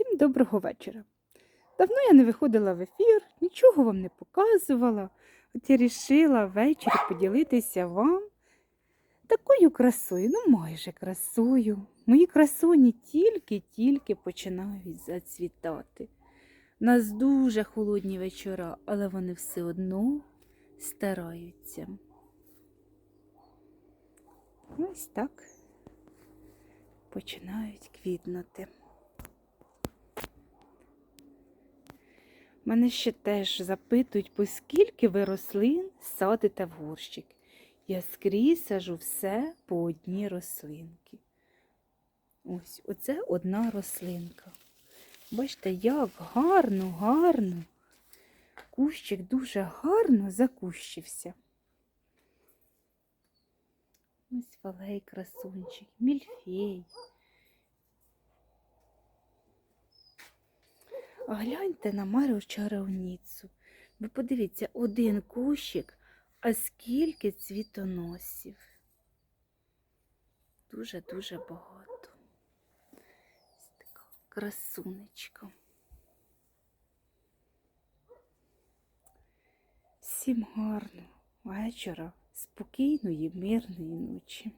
Всім доброго вечора. Давно я не виходила в ефір, нічого вам не показувала. От я вирішила ввечері поділитися вам такою красою, ну майже красою. Мої красуні тільки-тільки починають зацвітати. У нас дуже холодні вечора, але вони все одно стараються. Ось так починають квітнути. Мене ще теж запитують, по скільки ви рослин садите в горщик. Я скрізь сажу все по одній рослинки. Ось, оце одна рослинка. Бачите, як гарно, гарно. Кущик дуже гарно закущився. Ось фалей красунчик, мільфей. А гляньте на Марію чарівницю. Ви подивіться, один кущик, а скільки цвітоносів. Дуже-дуже багато. Така красунечка. Всім гарного вечора, спокійної, мирної ночі.